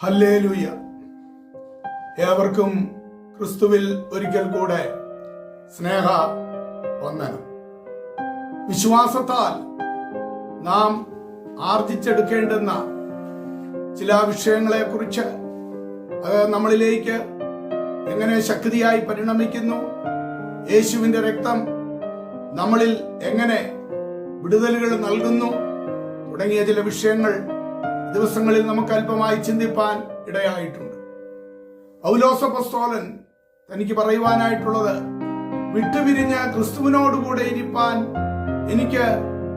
Hallelujah. ഏവർക്കും ക്രിസ്തുവിൽ ഒരിക്കൽ കൂടെ സ്നേഹ വന്ദനം. വിശ്വാസത്താൽ നാം ആർജിച്ചെടുക്കേണ്ടുന്ന ചില വിഷയങ്ങളെ കുറിച്ച് അത് നമ്മളിലേക്ക് എങ്ങനെ ശക്തിയായി പരിണമിക്കുന്നു യേശുവിന്റെ രക്തം നമ്മളിൽ എങ്ങനെ വിടുതലുകൾ നൽകുന്നു തുടങ്ങിയ ചില വിഷയങ്ങൾ ദിവസങ്ങളിൽ നമുക്ക് അല്പമായി ചിന്തിപ്പാൻ ഇടയായിട്ടുണ്ട്. ഔലോസപസ്തോലൻ തനിക്ക് പറയുവാനായിട്ടുള്ളത് വിട്ടുപിരിഞ്ഞ ക്രിസ്തുവിനോടുകൂടെ ഇരിപ്പാൻ എനിക്ക്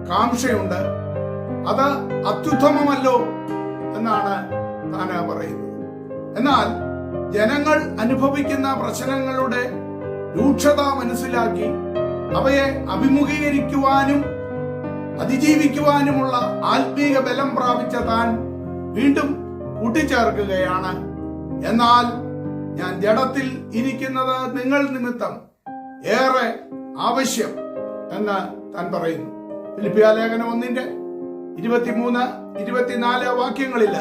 കാംക്ഷയുണ്ട്. അത് അത്യുത്തമമല്ലോ എന്നാണ് താൻ പറയുന്നത്. എന്നാൽ ജനങ്ങൾ അനുഭവിക്കുന്ന പ്രശ്നങ്ങളുടെ രൂക്ഷത മനസ്സിലാക്കി അവയെ അഭിമുഖീകരിക്കുവാനും അതിജീവിക്കുവാനുമുള്ള ആത്മീക ബലം പ്രാപിച്ച താൻ വീണ്ടും കൂട്ടിച്ചേർക്കുകയാണ്. എന്നാൽ ഞാൻ ജഡത്തിൽ ഇരിക്കുന്നത് നിങ്ങൾ നിമിത്തം. ഏറെ ആവശ്യം എന്ന് താൻ പറയുന്നു. ഫിലിപ്പിയ ലേഖനം ഒന്നിന്റെ ഇരുപത്തിമൂന്ന് ഇരുപത്തിനാല് വാക്യങ്ങളിൽ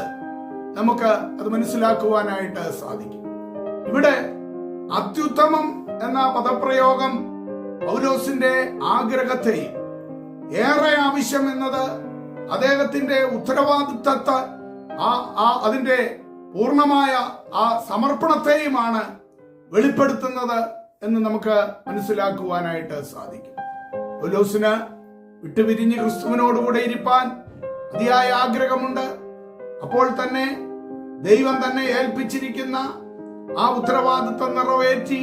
നമുക്ക് അത് മനസ്സിലാക്കുവാനായിട്ട് സാധിക്കും. ഇവിടെ അത്യുത്തമം എന്ന പദപ്രയോഗം പൗലോസിന്റെ ആഗ്രഹത്തെയും ഏറെ ആവശ്യം എന്നത് അദ്ദേഹത്തിന്റെ ഉത്തരവാദിത്തത്തെ ആ ആ അതിന്റെ പൂർണമായ ആ സമർപ്പണത്തെയുമാണ് വെളിപ്പെടുത്തുന്നത് എന്ന് നമുക്ക് മനസ്സിലാക്കുവാനായിട്ട് സാധിക്കും. പൗലോസിന് വിട്ടുപിരിഞ്ഞ് ക്രിസ്തുവിനോടുകൂടെ ഇരിപ്പാൻ അതിയായ ആഗ്രഹമുണ്ട്. അപ്പോൾ തന്നെ ദൈവം തന്നെ ഏൽപ്പിച്ചിരിക്കുന്ന ആ ഉത്തരവാദിത്വം നിറവേറ്റി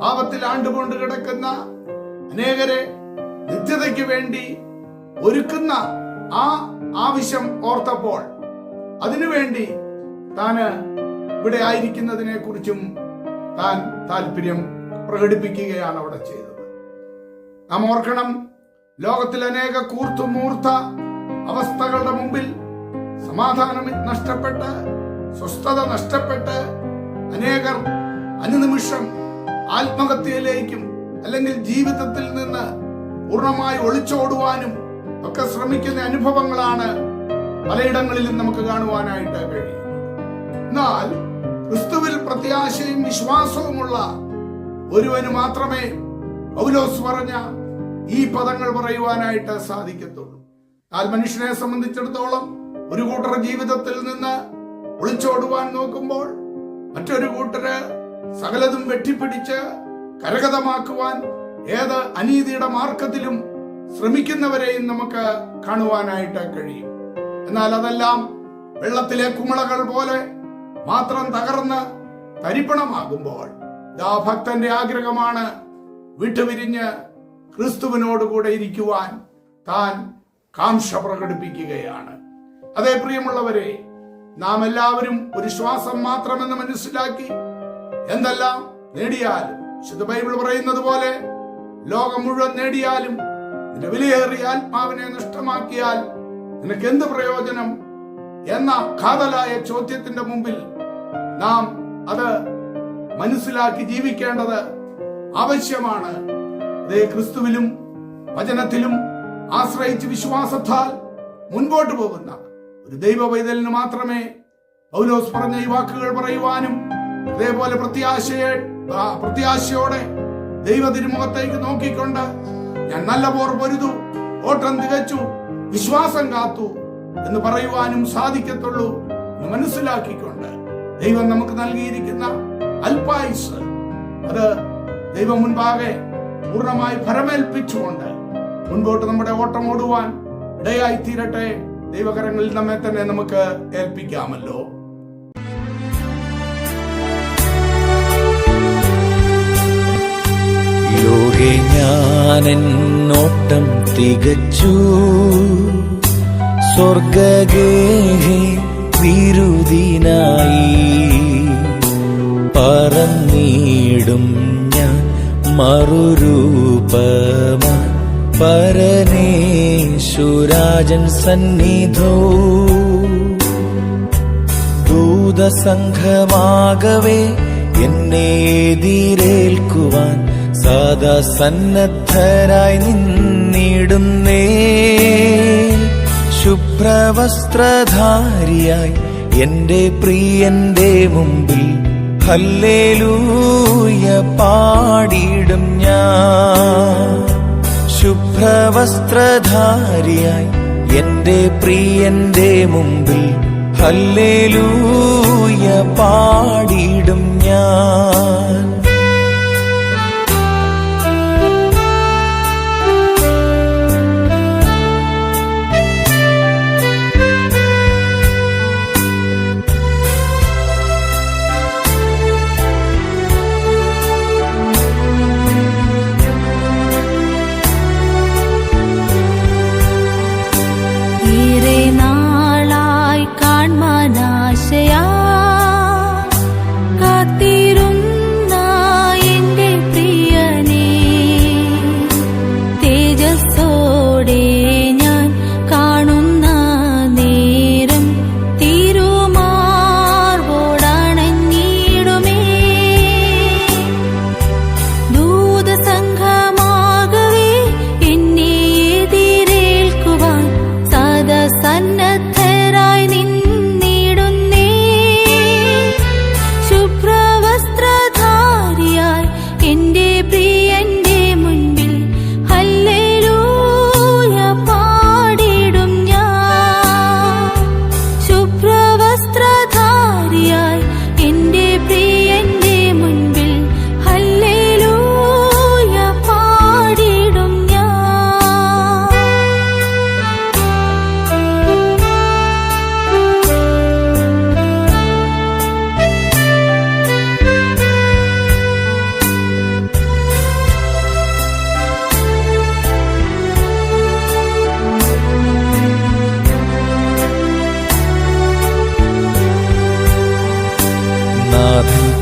പാപത്തിൽ ആണ്ടുകൊണ്ട് കിടക്കുന്ന അനേകരെ നിത്യതയ്ക്ക് വേണ്ടി ഒരുക്കുന്ന ആ ആവശ്യം ഓർത്തപ്പോൾ അതിനുവേണ്ടി താന് ഇവിടെ ആയിരിക്കുന്നതിനെ കുറിച്ചും താൻ താല്പര്യം പ്രകടിപ്പിക്കുകയാണ് അവിടെ ചെയ്തത്. നാം ഓർക്കണം ലോകത്തിൽ അനേക കൂർത്തുമൂർത്ത അവസ്ഥകളുടെ മുമ്പിൽ സമാധാനം നഷ്ടപ്പെട്ട് സ്വസ്ഥത നഷ്ടപ്പെട്ട് അനേകർ അനുനിമിഷം ആത്മഹത്യയിലേക്കും അല്ലെങ്കിൽ ജീവിതത്തിൽ നിന്ന് പൂർണമായി ഒളിച്ചോടുവാനും ഒക്കെ ശ്രമിക്കുന്ന അനുഭവങ്ങളാണ് പലയിടങ്ങളിലും നമുക്ക് കാണുവാനായിട്ട് കഴിയും എന്നാൽ ക്രിസ്തുവിൽ പ്രത്യാശയും വിശ്വാസവുമുള്ള ഒരുവന് മാത്രമേ പൗലോസ് പറഞ്ഞ ഈ പദങ്ങൾ പറയുവാനായിട്ട് സാധിക്കത്തുള്ളൂ. എന്നാൽ മനുഷ്യനെ സംബന്ധിച്ചിടത്തോളം ഒരു കൂട്ടർ ജീവിതത്തിൽ നിന്ന് ഒളിച്ചോടുവാൻ നോക്കുമ്പോൾ മറ്റൊരു കൂട്ടര് സകലതും വെട്ടിപ്പിടിച്ച് കരകതമാക്കുവാൻ ഏത് അനീതിയുടെ മാർഗത്തിലും ശ്രമിക്കുന്നവരെയും നമുക്ക് കാണുവാനായിട്ട് കഴിയും. എന്നാൽ അതെല്ലാം വെള്ളത്തിലെ കുമിളകൾ പോലെ മാത്രം തകർന്ന് തരിപ്പണമാകുമ്പോൾ ദാ ഭക്തന്റെ ആഗ്രഹമാണ് വിട്ടുപിരിഞ്ഞ് ക്രിസ്തുവിനോടുകൂടെ ഇരിക്കുവാൻ താൻ കാംക്ഷ പ്രകടിപ്പിക്കുകയാണ്. അതേ പ്രിയമുള്ളവരെ നാം എല്ലാവരും ഒരു ശ്വാസം മാത്രമെന്ന് മനസ്സിലാക്കി എന്തെല്ലാം നേടിയാലും വിശുദ്ധ ബൈബിൾ പറയുന്നത് പോലെ ലോകം മുഴുവൻ നേടിയാലും നിന്റെ വിലയേറിയ ആത്മാവിനെ നഷ്ടമാക്കിയാൽ നിനക്ക് എന്ത് പ്രയോജനം? എന്ന കാതലായ ചോദ്യത്തിന്റെ മുമ്പിൽ നാം അത് മനസ്സിലാക്കി ജീവിക്കേണ്ടത് ആവശ്യമാണ്. അതേ ക്രിസ്തുവിലും വചനത്തിലും ആശ്രയിച്ച് വിശ്വാസത്താൽ മുൻപോട്ട് പോകുന്ന ഒരു ദൈവ പൈതലിന് മാത്രമേ പൗലോസ് പറഞ്ഞ ഈ വാക്കുകൾ പറയുവാനും അതേപോലെ പ്രത്യാശയെ പ്രത്യാശയോടെ ദൈവ തിരുമുഖത്തേക്ക് നോക്കിക്കൊണ്ട് ഞാൻ നല്ല പോർ പൊരുതു ഓട്ടം തികച്ചു വിശ്വാസം കാത്തു എന്ന് പറയുവാനും സാധിക്കത്തുള്ളൂ മനസ്സിലാക്കിക്കൊണ്ട് ദൈവം നമുക്ക് നൽകിയിരിക്കുന്ന അല്പായുസ്. അത് ദൈവം മുൻപാകെ പൂർണമായി ഫലമേൽപ്പിച്ചുകൊണ്ട് മുൻപോട്ട് നമ്മുടെ ഓട്ടം ഓടുവാൻ ഇടയായി തീരട്ടെ ദൈവകരങ്ങളിൽ നമ്മെ തന്നെ നമുക്ക് ഏൽപ്പിക്കാമല്ലോ. ലോകെ ഞാനെന്നോട്ടം തികച്ചു. സ്വർഗേ വിരുദിനായി പറന്നിടും ഞാൻ മറുരൂപമ. പരനേശുരാജൻ സന്നിധോ. ദൂതസംഘമാകവേ എന്നെ എതിരേൽക്കുവാൻ സദാ സന്നദ്ധരായി നിന്നിടുന്നേ. ശുഭ്രവസ്ത്രധാരിയായി എന്റെ പ്രിയന്റെ മുമ്പിൽ ഹല്ലേലൂയ പാടിടും ഞാൻ. ശുഭ്രവസ്ത്രധാരിയായി എന്റെ പ്രിയന്റെ മുമ്പിൽ ഹല്ലേലൂയ പാടിടും ഞാൻ.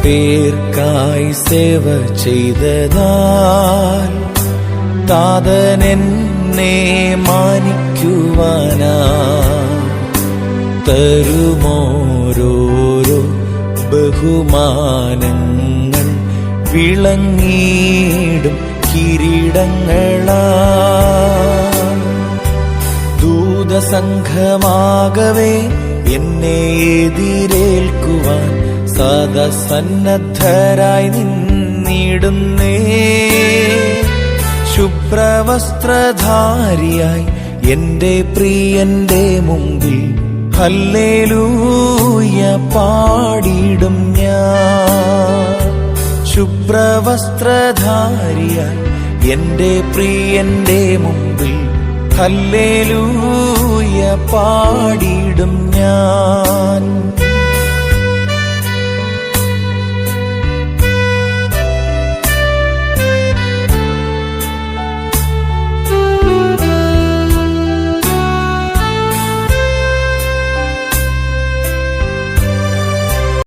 പേർക്കായി സേവ ചെയ്തതാൽ താതൻ എന്നെ മാനിക്കുവാനാ. തരുമോരോരോ ബഹുമാനങ്ങൾ വിളങ്ങിയിടും കിരീടങ്ങളാ. ദൂതസംഘമാകവേ എന്നെ എതിരേൽക്കുവാൻ സദസന്നദ്ധരായി നിന്നിടുന്നേ. ശുഭ്രവസ്ത്രധാരിയായി എന്റെ പ്രിയന്റെ മുമ്പിൽ ഹല്ലേലൂയ പാടിടും ഞാൻ. ശുഭ്രവസ്ത്രധാരിയായി എന്റെ പ്രിയന്റെ മുമ്പിൽ ഹല്ലേലൂയ പാടിടും ഞാൻ.